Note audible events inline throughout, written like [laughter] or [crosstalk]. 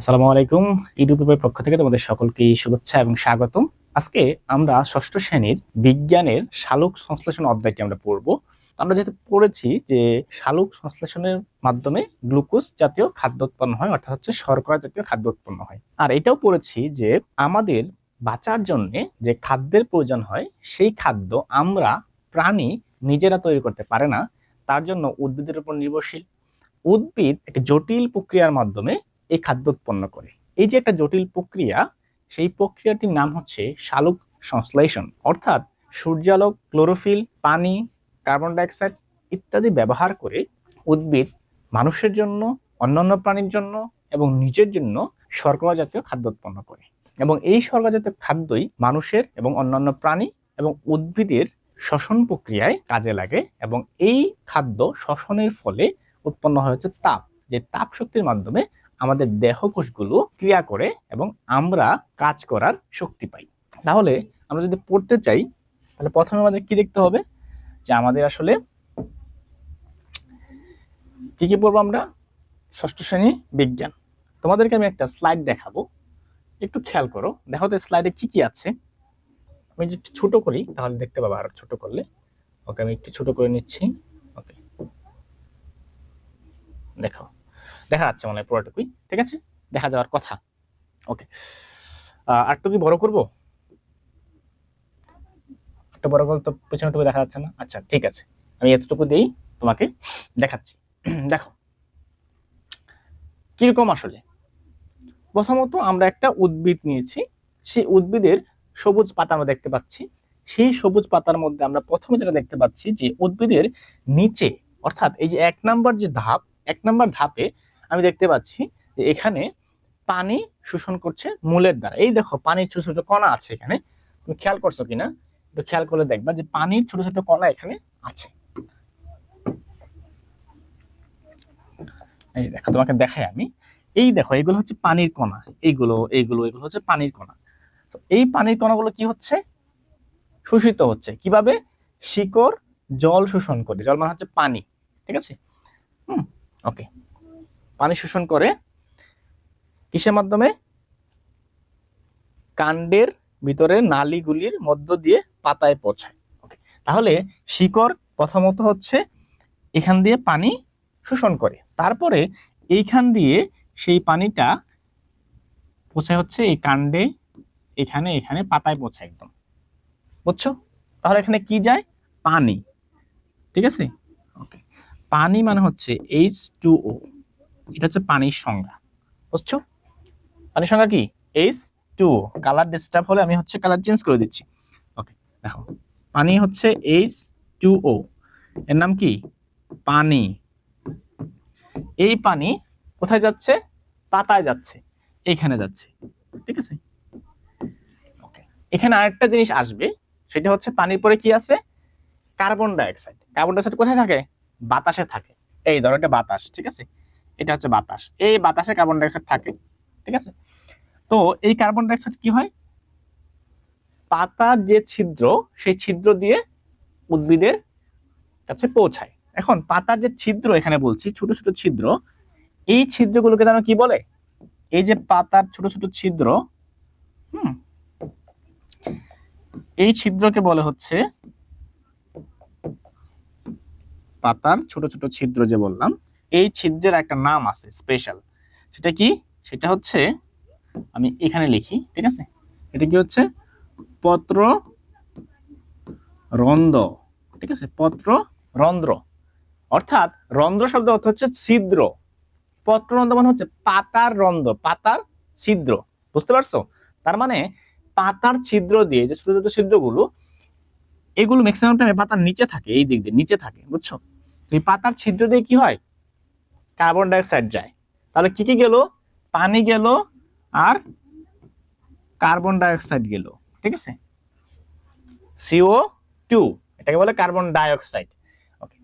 আসসালামু আলাইকুম ইউটিউবের পক্ষ থেকে তোমাদের সকলকে শুভেচ্ছা এবং স্বাগতম। আজকে আমরা ষষ্ঠ শ্রেণির বিজ্ঞানের শালুক সংশ্লেষণ অধ্যায়টি আমরা পড়ব। আমরা যেহেতু পড়েছি যে শালুক সংশ্লেষণের মাধ্যমে গ্লুকোজ জাতীয় খাদ্য উৎপন্ন হয়, অর্থাৎ হচ্ছে শর্করা জাতীয় খাদ্য উৎপন্ন হয়। আর এটাও পড়েছি যে আমাদের বাঁচার জন্য যে খাদ্যের প্রয়োজন হয়, সেই খাদ্য আমরা প্রাণী নিজেরা তৈরি করতে পারে না। তার জন্য উদ্ভিদের উপর নির্ভরশীল। উদ্ভিদ একটি জটিল প্রক্রিয়ার মাধ্যমে এই খাদ্য উৎপন্ন করে। এই যে একটা জটিল প্রক্রিয়া, সেই প্রক্রিয়াটির নাম হচ্ছে শালুক সংশ্লেষণ। অর্থাৎ সূর্যালোক, ক্লোরোফিল, পানি, কার্বন ডাইঅক্সাইড ইত্যাদি ব্যবহার করে উদ্ভিদ মানুষের জন্য, অন্যান্য প্রাণীর জন্য এবং নিজের জন্য শর্করা জাতীয় খাদ্য উৎপন্ন করে। এবং এই শর্করা জাতীয় খাদ্যই মানুষের এবং অন্যান্য প্রাণী এবং উদ্ভিদের শ্বসন প্রক্রিয়ায় কাজে লাগে এবং এই খাদ্য শ্বসনের ফলে উৎপন্ন হয় হচ্ছে তাপ। যে তাপ শক্তির মাধ্যমে আমাদের দেহকোষগুলো ক্রিয়া করে এবং আমরা কাজ করার শক্তি পাই। তাহলে আমরা যদি পড়তে চাই, তাহলে প্রথমে আমাদের কি দেখতে হবে? যে আমাদের আসলে কি কি পড়ব আমরা? ষষ্ঠ শ্রেণি বিজ্ঞান। তোমাদেরকে আমি একটা স্লাইড দেখাবো। একটু খেয়াল করো। দেখো তো স্লাইডে কি কি আছে? আমি যদি একটু ছোট করি, তাহলে দেখতে পাবো আর ছোট করলে। ওকে, আমি একটু ছোট করে নিচ্ছি। ওকে। দেখো দেখা যাচ্ছে মনে পুরোটুকুই ঠিক আছে? দেখা যাওয়ার কথা। ওকে আর কি বড় করব? একটা বড় করলে তো পেছনেটুকু দেখা যাচ্ছে না? আচ্ছা ঠিক আছে। আমি এতটুকু দিয়েই তোমাকে দেখাচ্ছি। [clears throat] দেখো। কীরকম আসলে? প্রথমত আমরা একটা উদ্ভিদ নিয়েছি। সেই উদ্ভিদের সবুজ পাতা আমরা দেখতে পাচ্ছি। সেই সবুজ পাতার মধ্যে আমরা প্রথমে যেটা দেখতে পাচ্ছি যে উদ্ভিদের নিচে, অর্থাৎ এই যে এক নাম্বার যে ধাপ, এক নাম্বার ধাপে আমি দেখতে পাচ্ছি যে এখানে পানি শোষণ করছে মূলের দ্বারা। এই দেখো, পানির ছোট ছোট কণা আছে এখানে। তুমি খেয়াল করছ কিনা? একটু খেয়াল করলে দেখবা যে পানির ছোট ছোট কণা এখানে আছে। এই দেখো, তোমাকে দেখাই আমি। এই দেখো, এগুলো হচ্ছে পানির কণা। এইগুলো এইগুলো, এগুলো হচ্ছে পানির কণা। তো এই পানির কণাগুলো কি হচ্ছে? শোষিত হচ্ছে। কীভাবে? শিকড় জল শোষণ করে। জল মানে হচ্ছে পানি। ঠিক আছে? হুম ওকে পানি শোষণ করে কিসের মাধ্যমে? কাণ্ডের ভিতরে নালীগুলির মধ্য দিয়ে পাতায় পৌঁছায়। ওকে তাহলে শিকড় প্রথমত হচ্ছে এখান দিয়ে পানি শোষণ করে। তারপরে এইখান দিয়ে সেই পানিটা পৌঁছায় হচ্ছে এই কাণ্ডে এখানে এখানে পাতায় পৌঁছায় একদম। বুঝছ? তাহলে এখানে কি যায়? পানি। ঠিক আছে? ওকে পানি মানে হচ্ছে এইচ টু ও এটা হচ্ছে পানির সংজ্ঞা, বুঝছ? পানির সংজ্ঞা কি? এইচ টু কালার ডিস্টার্ব হলে আমি হচ্ছে কালার চেঞ্জ করে দিচ্ছি। ওকে দেখো, পানি হচ্ছে এইচ টু ও এর নাম কি? পানি। এই পানি কোথায় যাচ্ছে? পাতায় যাচ্ছে, এইখানে যাচ্ছে, ঠিক আছে? ওকে এখানে আরেকটা জিনিস আসবে, সেটা হচ্ছে পানির পরে কি আছে? কার্বন ডাইঅক্সাইড কার্বন ডাইঅক্সাইড কোথায় থাকে? বাতাসে থাকে। এই ধরো একটা বাতাস, ঠিক আছে? এটা হচ্ছে বাতাস। এই বাতাসে কার্বন ডাইঅক্সাইড থাকে, ঠিক আছে? তো এই কার্বন ডাইঅক্সাইড কি হয়? পাতার যে ছিদ্র, সেই ছিদ্র দিয়ে উদ্ভিদের কাছে পৌঁছায়। এখন পাতার যে ছিদ্র এখানে বলছি, ছোট ছোট ছিদ্র, এই ছিদ্রগুলোকে যেন কি বলে? এই যে পাতার ছোট ছোট ছিদ্র, হুম, এই ছিদ্রকে বলে হচ্ছে পাতার ছোট ছোট ছিদ্র যে বললাম। এই ছিদ্রের একটা নাম আছে স্পেশাল সেটা কি? সেটা হচ্ছে, আমি এখানে লিখি, ঠিক আছে? এটা কি হচ্ছে? পত্র রন্ধ্র ঠিক আছে? পত্র রন্ধ্র অর্থাৎ রন্ধ্র শব্দ অর্থ হচ্ছে ছিদ্র। পত্র রন্ধ্র মানে হচ্ছে পাতার রন্ধ্র, পাতার ছিদ্র। বুঝতে পারছ? তার মানে পাতার ছিদ্র দিয়ে যে ছোট ছোট ছিদ্রগুলো, এগুলো ম্যাক্সিমাম টাইমে পাতার নিচে থাকে, এই দিক দিয়ে নিচে থাকে, বুঝছ? এই পাতার ছিদ্র দিয়ে কি হয়? কার্বন ডাইঅক্সাইড যায়। তাহলে কি কি গেল? পানি গেল আর কার্বন ডাইঅক্সাইড গেল, ঠিক আছে? সিও টু এটাকে বলে কার্বন ডাইঅক্সাইড। ওকে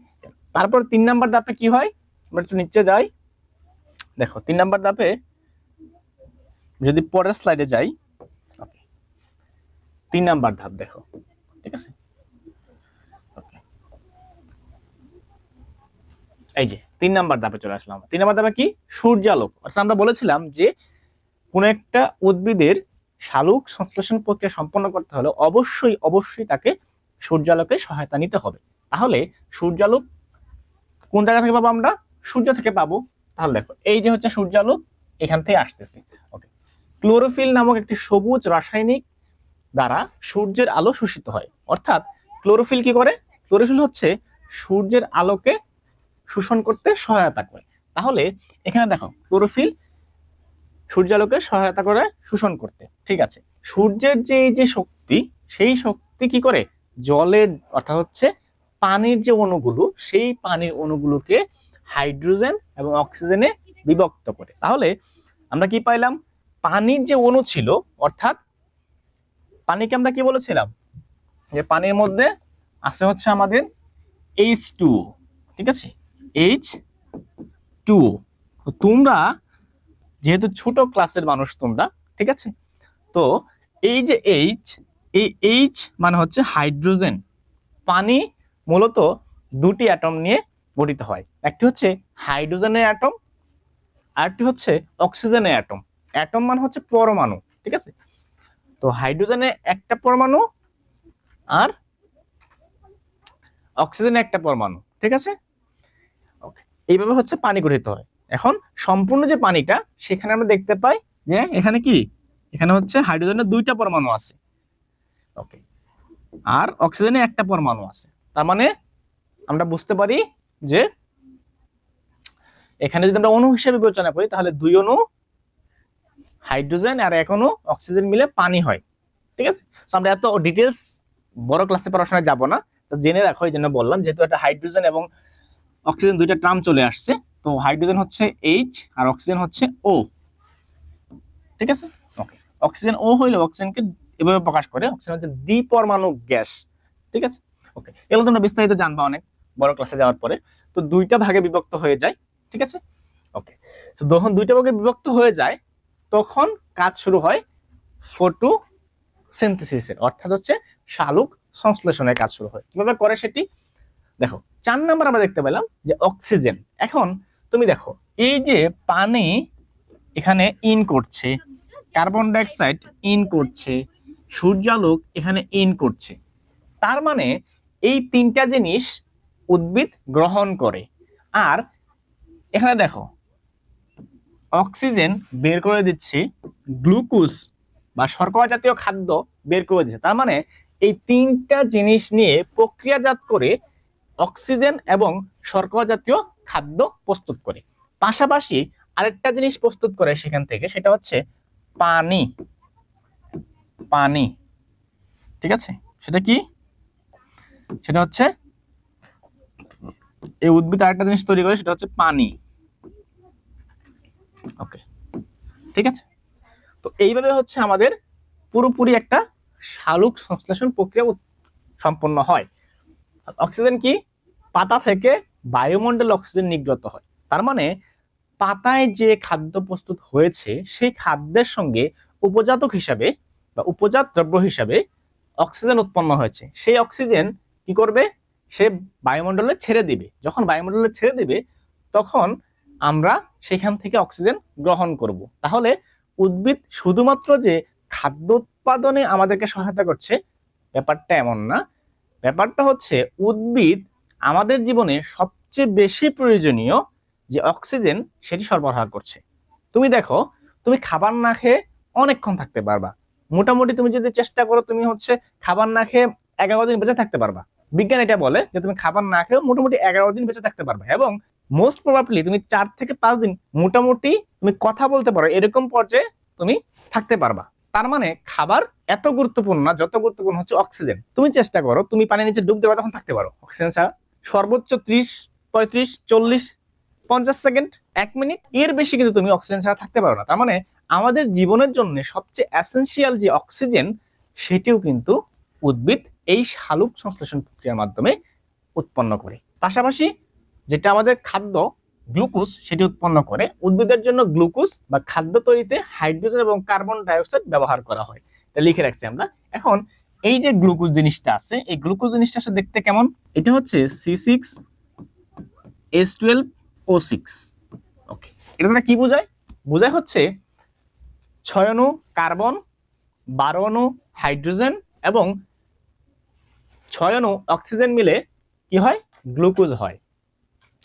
তারপর তিন নাম্বার ধাপে কি হয়? আমরা একটু নিচে যাই। দেখো, তিন নাম্বার ধাপে যদি পরের স্লাইডে যাই তিন নাম্বার ধাপ দেখো, ঠিক আছে? এই যে তিন নাম্বার ধাপে চলে আসলাম তিন নাম্বার ধাপে কি? সূর্যালোক। অর্থাৎ আমরা বলেছিলাম যে কোনো একটা উদ্ভিদের শালুক সংশ্লেষণ প্রক্রিয়া সম্পন্ন করতে হলে অবশ্যই অবশ্যই তাকে সূর্যালোকের সহায়তা নিতে হবে। তাহলে সূর্যালোক কোন জায়গা থেকে পাবো আমরা? সূর্য থেকে পাবো। তাহলে দেখো, এই যে হচ্ছে সূর্যালোক, এখান থেকে আসতেছে। ওকে ক্লোরোফিল নামক একটি সবুজ রাসায়নিক দ্বারা সূর্যের আলো শোষিত হয়। অর্থাৎ ক্লোরোফিল কি করে? ক্লোরোফিল হচ্ছে সূর্যের আলোকে শোষণ করতে সহায়তা করে। তাহলে এখানে দেখো, ক্লোরোফিল সূর্যালোকে সহায়তা করে শোষণ করতে। ঠিক আছে? সূর্যের যে যে শক্তি, সেই শক্তি কি করে? জলের, অর্থাৎ হচ্ছে পানির যে অণুগুলো, সেই পানির অণুগুলোকে হাইড্রোজেন এবং অক্সিজেনে বিভক্ত করে। তাহলে আমরা কি পাইলাম? পানির যে অণু ছিল, অর্থাৎ পানিকে আমরা কি বলেছিলাম? যে পানির মধ্যে আছে হচ্ছে আমাদের এইচ টু ঠিক আছে? এইচ টু তোমরা যেহেতু ছোট ক্লাসের মানুষ তোমরা, ঠিক আছে? তো এই যে এইচ এই এইচ মানে হচ্ছে হাইড্রোজেন পানি মূলত দুটি অ্যাটম নিয়ে গঠিত হয়। একটি হচ্ছে হাইড্রোজেনের অ্যাটম আরেকটি হচ্ছে অক্সিজেনের অ্যাটম অ্যাটম মানে হচ্ছে পরমাণু, ঠিক আছে? তো হাইড্রোজেনের একটা পরমাণু আর অক্সিজেনের একটা পরমাণু, ঠিক আছে? এইভাবে হচ্ছে পানি গঠিত হয়। এখন সম্পূর্ণ যে পানিটা, সেখানে আমরা দেখতে পাই যে এখানে কি? এখানে হচ্ছে হাইড্রোজেনের দুইটা পরমাণু আছে। ওকে আর অক্সিজেনের একটা পরমাণু আছে। তার মানে আমরা বুঝতে পারি যে এখানে যদি আমরা অণু হিসেবে বিবেচনা করি, তাহলে দুই অণু, হাইড্রোজেন আর এক অণু অক্সিজেন মিলে পানি হয়। ঠিক আছে? আমরা এত ডিটেলস বড় ক্লাসে পড়াশোনায় যাব না। জেনে রাখো, এই জন্য বললাম, যেহেতু একটা হাইড্রোজেন এবং অক্সিজেন দুইটা ট্রাম চলে আসছে। তো হাইড্রোজেন হচ্ছে এইচ আর অক্সিজেন হচ্ছে ও ঠিক আছে? ওকে অক্সিজেন ও হইলে অক্সিজেনকে এভাবে প্রকাশ করে অক্সিজেন হচ্ছে দ্বিপরমাণু গ্যাস। ঠিক আছে? ওকে এগুলো তোমরা বিস্তারিত জানবা অনেক বড় ক্লাসে যাওয়ার পরে। তো দুইটা ভাগে বিভক্ত হয়ে যায়। ঠিক আছে? ওকে তো যখন দুইটা ভাগে বিভক্ত হয়ে যায় তখন কাজ শুরু হয় ফটো সিনথেসিসের অর্থাৎ হচ্ছে শালুক সংশ্লেষণের কাজ শুরু হয়। কীভাবে করে সেটি? দেখো, চার নাম্বার আমরা দেখতে পেলাম যে অক্সিজেন। এখন তুমি দেখো, এই যে পানি এখানে ইন করছে কার্বন ডাইঅক্সাইড ইন করছে, সূর্যালোক এখানে ইন করছে। তার মানে এই তিনটা জিনিস উদ্ভিদ গ্রহণ করে। আর এখানে দেখো, অক্সিজেন বের করে দিচ্ছে, গ্লুকোজ বা শর্করা জাতীয় খাদ্য বের করে দিচ্ছে। তার মানে এই তিনটা জিনিস নিয়ে প্রক্রিয়াজাত করে অক্সিজেন এবং শর্করা জাতীয় খাদ্য প্রস্তুত করে। পাশাপাশি আরেকটা জিনিস প্রস্তুত করে সেখান থেকে, সেটা হচ্ছে পানি। পানি। ঠিক আছে? সেটা কি? সেটা হচ্ছে এই উদ্ভিদ আরেকটা জিনিস তৈরি করে, সেটা হচ্ছে পানি। ওকে। ঠিক আছে? তো এইভাবে হচ্ছে আমাদের পুরোপুরি একটা শালুক সংশ্লেষণ প্রক্রিয়া সম্পন্ন হয়। অক্সিজেন কি? পাতা থেকে বায়ুমণ্ডল অক্সিজেন নির্গত হয়। তার মানে পাতায় যে খাদ্য প্রস্তুত হয়েছে, সেই খাদ্যের সঙ্গে উপজাতক হিসাবে বা উপজাত দ্রব্য হিসাবে অক্সিজেন উৎপন্ন হয়েছে। সেই অক্সিজেন কি করবে? সে বায়ুমণ্ডলে ছেড়ে দিবে। যখন বায়ুমণ্ডলে ছেড়ে দিবে, তখন আমরা সেখান থেকে অক্সিজেন গ্রহণ করব। তাহলে উদ্ভিদ শুধুমাত্র যে খাদ্য উৎপাদনে আমাদেরকে সহায়তা করছে, ব্যাপারটা এমন না। ব্যাপারটা হচ্ছে উদ্ভিদ আমাদের জীবনে সবচেয়ে বেশি প্রয়োজনীয় যে অক্সিজেন সেটি সরবরাহ করছে। তুমি দেখো, তুমি খাবার না খেয়ে অনেকক্ষণ থাকতে পারবা। মোটামুটি তুমি যদি চেষ্টা করো, তুমি হচ্ছে খাবার না খেয়ে এগারো দিন বেঁচে থাকতে পারবা। বিজ্ঞান এটা বলে যে তুমি খাবার না খেয়ে মোটামুটি এগারো দিন বেঁচে থাকতে পারবে এবং মোস্ট প্রবাবলি তুমি চার থেকে পাঁচ দিন মোটামুটি তুমি কথা বলতে পারো এরকম পর্যায়ে তুমি থাকতে পারবা। তার মানে খাবার এত গুরুত্বপূর্ণ না, যত গুরুত্বপূর্ণ হচ্ছে অক্সিজেন তুমি চেষ্টা করো, তুমি পানির নিচে ডুব দেওয়া তখন থাকতে পারো। অক্সিজেন ছাড়া সর্বোচ্চ ত্রিশ, পঁয়ত্রিশ, চল্লিশ, পঞ্চাশ সেকেন্ড এক মিনিট এর বেশি কিন্তু তুমি অক্সিজেন ছাড়া থাকতে পারো না। তার মানে আমাদের জীবনের জন্য সবচেয়ে অ্যাসেন্সিয়াল যে অক্সিজেন সেটিও কিন্তু উদ্ভিদ এই শালুক সংশ্লেষণ প্রক্রিয়ার মাধ্যমে উৎপন্ন করে। পাশাপাশি যেটা আমাদের খাদ্য গ্লুকোজ সেটি উৎপন্ন করে। উদ্ভিদের জন্য গ্লুকোজ বা খাদ্য তৈরিতে হাইড্রোজেন এবং কার্বন ডাইঅক্সাইড ব্যবহার করা হয়। এটা লিখে রাখছি আমরা। এখন এই যে গ্লুকোজ জিনিসটা আছে, এই গ্লুকোজ জিনিসটা আসলে দেখতে কেমন? এটা হচ্ছে C six S twelve O six okay এটা দ্বারা কি বোঝায়? বোঝায় হচ্ছে ছয় অণু কার্বন, বারো অণু হাইড্রোজেন এবং ছয় অণু অক্সিজেন মিলে কি হয়? গ্লুকোজ হয়।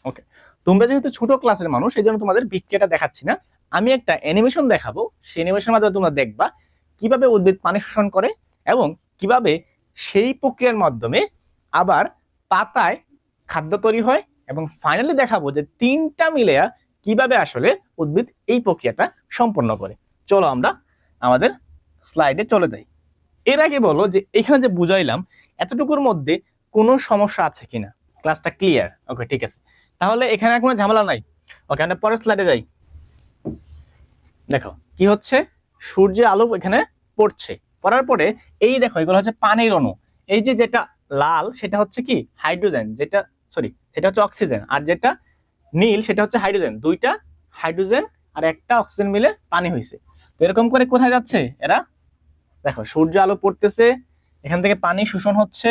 ওকে তোমরা যেহেতু ছোট ক্লাসের মানুষ সেই জন্য তোমাদের বিক্রিয়াটা দেখাচ্ছি না। আমি একটা অ্যানিমেশন দেখাবো। সেই অ্যানিমেশনের মাধ্যমে তোমরা দেখবা কীভাবে উদ্ভিদ পানি শোষণ করে এবং কীভাবে সেই প্রক্রিয়ার মাধ্যমে আবার পাতায় খাদ্য তৈরি হয় এবং ফাইনালি দেখাবো যে তিনটা মিলে কীভাবে আসলে উদ্ভিদ এই প্রক্রিয়াটা সম্পন্ন করে। চলো আমরা আমাদের স্লাইডে চলে যাই। এর আগে বলো যে এখানে যে বুঝাইলাম, এতটুকুর মধ্যে কোনো সমস্যা আছে কিনা? ক্লাসটা ক্লিয়ার ওকে ঠিক আছে। তাহলে এখানে কোনো ঝামেলা নাই। ওকে আমরা পরের স্লাইডে যাই। দেখো, কি হচ্ছে? সূর্যের আলো এখানে পড়ছে। পড়ার পরে এই দেখো, এগুলো হচ্ছে পানির অণু। এই যে যেটা লাল, সেটা হচ্ছে কি? হাইড্রোজেন, যেটা সরি সেটা হচ্ছে অক্সিজেন। আর যেটা নীল, সেটা হচ্ছে হাইড্রোজেন। দুইটা হাইড্রোজেন আর একটা অক্সিজেন মিলে পানি হয়েছে তো এরকম করে কোথায় যাচ্ছে এরা? দেখো, সূর্য আলো পড়তেছে, এখান থেকে পানি শোষণ হচ্ছে।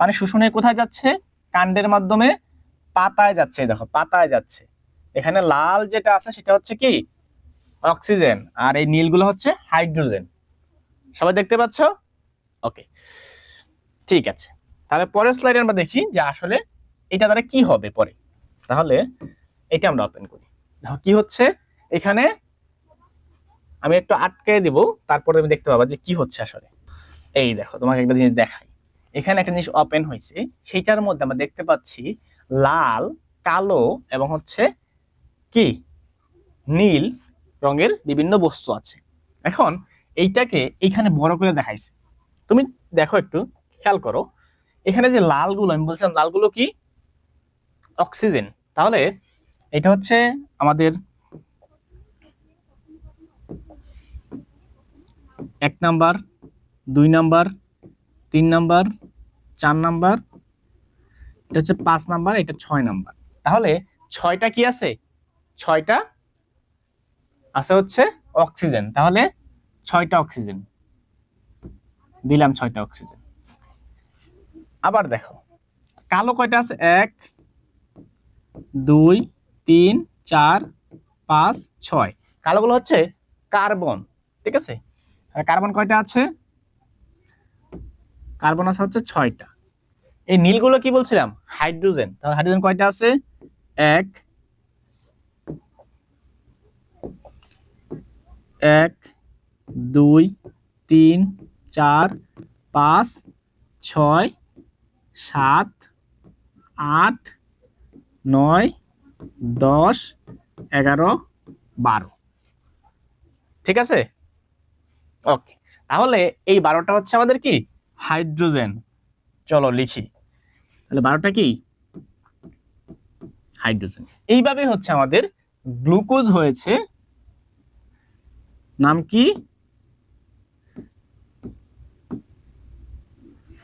পানি শোষণে কোথায় যাচ্ছে? কাণ্ডের মাধ্যমে পাতায় যাচ্ছে দেখো, পাতায় যাচ্ছে। এখানে লাল যেটা আছে, সেটা হচ্ছে কি? অক্সিজেন। আর এই নীলগুলো হচ্ছে হাইড্রোজেন। সবাই দেখতে পাচ্ছ? ওকে। ঠিক আছে। তাহলে পরের স্লাইডে আমরা দেখি যে আসলে এটা দ্বারা কি হবে পরে। তাহলে এটা আমরা ওপেন করি। দেখো, কি হচ্ছে? এখানে আমি একটু আটকে দিব, তারপরে তুমি দেখতে পাবা যে কি হচ্ছে আসলে। এই দেখো, তোমাকে একটা জিনিস দেখাই। এখানে একটা জিনিস ওপেন হয়েছে। সেইটার মধ্যে আমরা দেখতে পাচ্ছি লাল, কালো এবং হচ্ছে কি? নীল রঙের বিভিন্ন বস্তু আছে। এখন এইটাকে এইখানে বড় করে দেখাইছে। তুমি দেখো একটু, খেয়াল করো। এখানে যে লালগুলো, আমি বলছিলাম লালগুলো কি? অক্সিজেন। তাহলে এটা হচ্ছে আমাদের এক নাম্বার, দুই নাম্বার, তিন নাম্বার, চার নাম্বার এটা হচ্ছে পাঁচ নাম্বার, এটা ছয় নাম্বার। তাহলে ছয়টা কি আছে? ছয়টা আছে হচ্ছে অক্সিজেন। তাহলে ছয়টা অক্সিজেন। দিলাম ছয়টা অক্সিজেন। আবার দেখো, কালো কয়টা আছে? এক, দুই, তিন, চার, পাঁচ, ছয়। কালোগুলো হচ্ছে কার্বন, ঠিক আছে? কার্বন কয়টা আছে? কার্বন আছে হচ্ছে ছয়টা। এই নীলগুলো কি বলছিলাম? হাইড্রোজেন। তাহলে হাইড্রোজেন কয়টা আছে? এক এক, দুই, তিন, চার, পাঁচ, ছয়, সাত, আট, নয়, দশ, এগারো, বারো। ঠিক আছে? ওকে। তাহলে এই বারোটা হচ্ছে আমাদের কি? হাইড্রোজেন। চলো লিখি। তাহলে বারোটা কি? হাইড্রোজেন। এইভাবে হচ্ছে আমাদের গ্লুকোজ হয়েছে। নাম কি?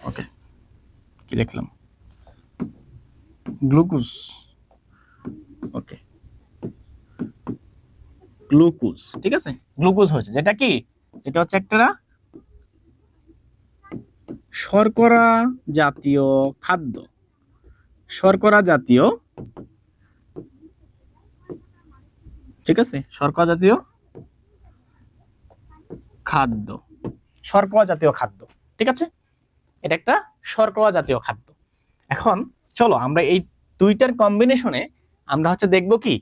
ওকে কি লিখলাম? গ্লুকোজ। ওকে। গ্লুকোজ। ঠিক আছে? গ্লুকোজ হয়েছে। যেটা কি? যেটা হচ্ছে একটা শর্করা জাতীয় খাদ্য। শর্করা জাতীয়। ঠিক আছে? শর্করা জাতীয় খাদ্য। শর্করা জাতীয় খাদ্য। ঠিক আছে? এটা একটা শর্করা জাতীয় খাদ্য। এখন চলো আমরা এই দুইটার কম্বিনেশনে আমরা হচ্ছে দেখব কি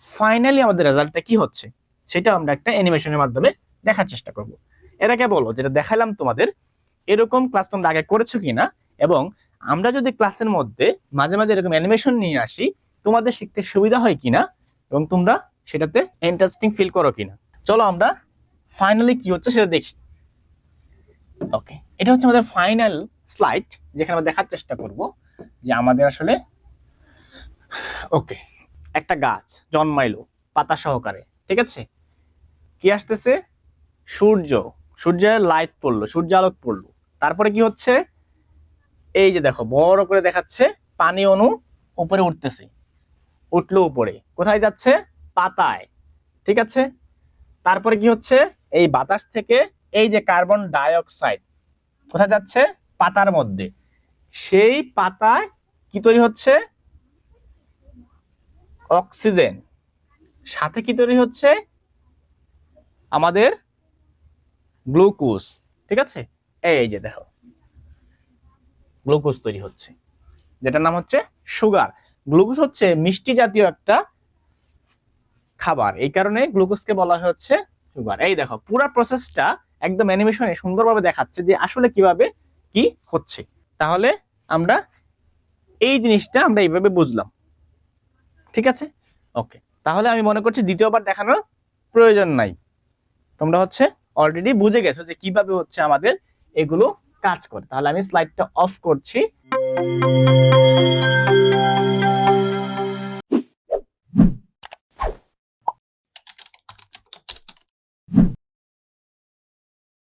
ফাইনালি আমাদের রেজাল্টটা কি হচ্ছে? সেটা আমরা একটা অ্যানিমেশনের মাধ্যমে দেখার চেষ্টা করব। আগে বলো, যেটা দেখালাম তোমাদের, এরকম ক্লাস তোমরা আগে করেছ কিনা এবং আমরা যদি ক্লাসের মধ্যে মাঝে মাঝে এরকম অ্যানিমেশন নিয়ে আসি, তোমাদের শিখতে সুবিধা হয় কিনা এবং তোমরা সেটাতে ইন্টারেস্টিং ফিল করো কিনা? চলো আমরা ফাইনালি কি হচ্ছে সেটা দেখি। ওকে এটা হচ্ছে আমাদের ফাইনাল স্লাইড যেখানে আমরা দেখার চেষ্টা করব যে আমাদের আসলে ওকে একটা গাছ জন্মাইলো পাতা সহকারে, ঠিক আছে? কি আসতেছে? সূর্য, সূর্যের লাইট পড়ল সূর্য আলোক পড়ল। তারপরে কি হচ্ছে? এই যে দেখো, বড় করে দেখাচ্ছে, পানি অণু উপরে উঠতেছে। উঠল উপরে। কোথায় যাচ্ছে? পাতায়। ঠিক আছে? তারপরে কি হচ্ছে? এই বাতাস থেকে এই যে কার্বন ডাই অক্সাইড কোথায় যাচ্ছে? পাতার মধ্যে। সেই পাতায় কি তৈরি হচ্ছে? অক্সিজেন। সাথে কি তৈরি হচ্ছে? আমাদের গ্লুকোজ। ঠিক আছে? এই যে দেখো। গ্লুকোজ তৈরি হচ্ছে, যেটার নাম হচ্ছে সুগার। গ্লুকোজ হচ্ছে মিষ্টি জাতীয় একটা খাবার, এই কারণে গ্লুকোজকে বলা হচ্ছে সুগার। এই দেখো, পুরো প্রসেসটা একদম অ্যানিমেশনে সুন্দরভাবে দেখাচ্ছে যে আসলে কীভাবে কি হচ্ছে। তাহলে আমরা এই জিনিসটা আমরা এইভাবে বুঝলাম। ঠিক আছে? ওকে তাহলে আমি মনে করছি দ্বিতীয়বার দেখানোর প্রয়োজন নাই। তোমরা হচ্ছে অলরেডি বুঝে গেছো যে কীভাবে হচ্ছে আমাদের এগুলো কাজ করে। তাহলে আমি স্লাইডটা অফ করছি।